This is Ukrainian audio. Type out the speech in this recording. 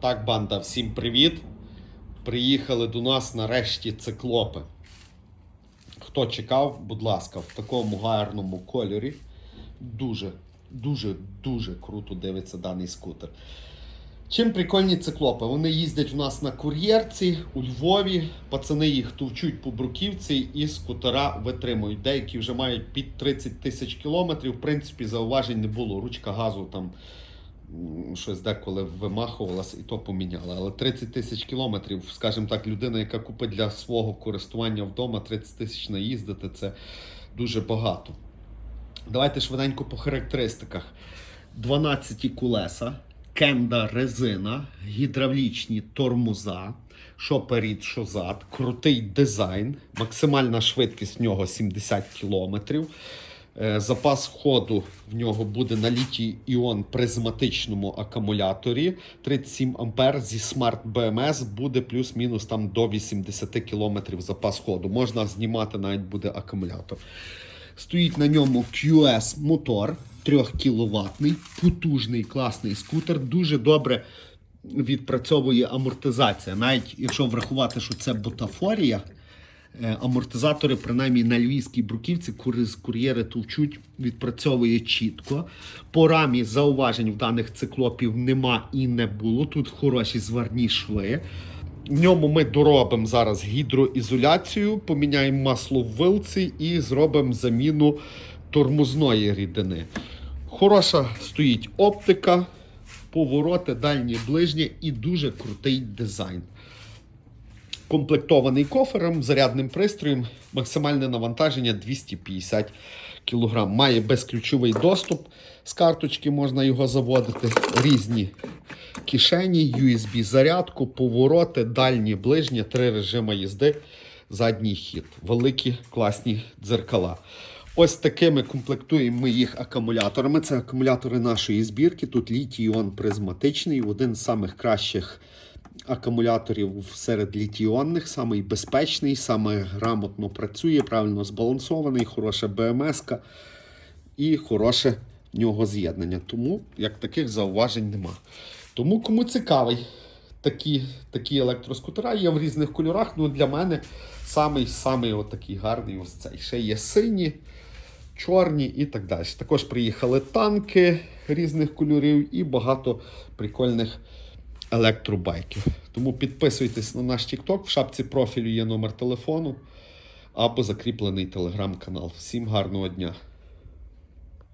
Так, банда, всім привіт. Приїхали до нас нарешті циклопи. Хто чекав, будь ласка, в такому гарному кольорі. Дуже, дуже, дуже круто дивиться даний скутер. Чим прикольні циклопи? Вони їздять у нас на кур'єрці у Львові. Пацани їх товчуть по бруківці і скутера витримують. Деякі вже мають під 30 тисяч кілометрів. В принципі, зауважень не було. Ручка газу там щось деколи вимахувалась і то поміняла. Але 30 тисяч кілометрів, скажімо так, людина, яка купить для свого користування вдома 30 тисяч наїздити, це дуже багато. Давайте швиденько по характеристиках. 12 колеса, кенда резина, гідравлічні тормоза, що перед, що зад, крутий дизайн, максимальна швидкість в нього 70 км. Е, Запас ходу в нього буде на літій іон призматичному акумуляторі 37 ампер зі Smart BMS буде плюс-мінус там до 80 км запас ходу. Можна знімати навіть буде акумулятор. Стоїть на ньому QS мотор 3 кВт, потужний, класний скутер. Дуже добре відпрацьовує амортизація. Навіть якщо врахувати, що це бутафорія, амортизатори, принаймні на львівській бруківці, кур'єри товчуть, відпрацьовує чітко. По рамі зауважень в даних циклопів нема і не було. Тут хороші зварні шви. В ньому ми доробимо зараз гідроізоляцію, поміняємо масло в вилці і зробимо заміну тормозної рідини. Хороша стоїть оптика, повороти, дальні ближні і дуже крутий дизайн. Комплектований кофером, зарядним пристроєм, максимальне навантаження 250 кг. Має безключовий доступ. З карточки можна його заводити. Різні кишені, USB зарядку, повороти, дальні, ближні, три режими їзди, задній хід. Великі класні дзеркала. Ось такими комплектуємо ми їх акумуляторами. Це акумулятори нашої збірки. Тут літій-іон призматичний, один з самих кращих акумуляторів серед літіонних, самий безпечний, саме грамотно працює, правильно збалансований, хороша БМС і хороше в нього з'єднання. Тому як таких зауважень нема. Тому кому цікавий, такі, такі електроскутера є в різних кольорах. Ну для мене самий самий отакий гарний ось цей. Ще є сині, чорні і так далі. Також приїхали танки різних кольорів і багато прикольних електробайків. Тому підписуйтесь на наш TikTok, в шапці профілю є номер телефону або закріплений телеграм-канал. Всім гарного дня!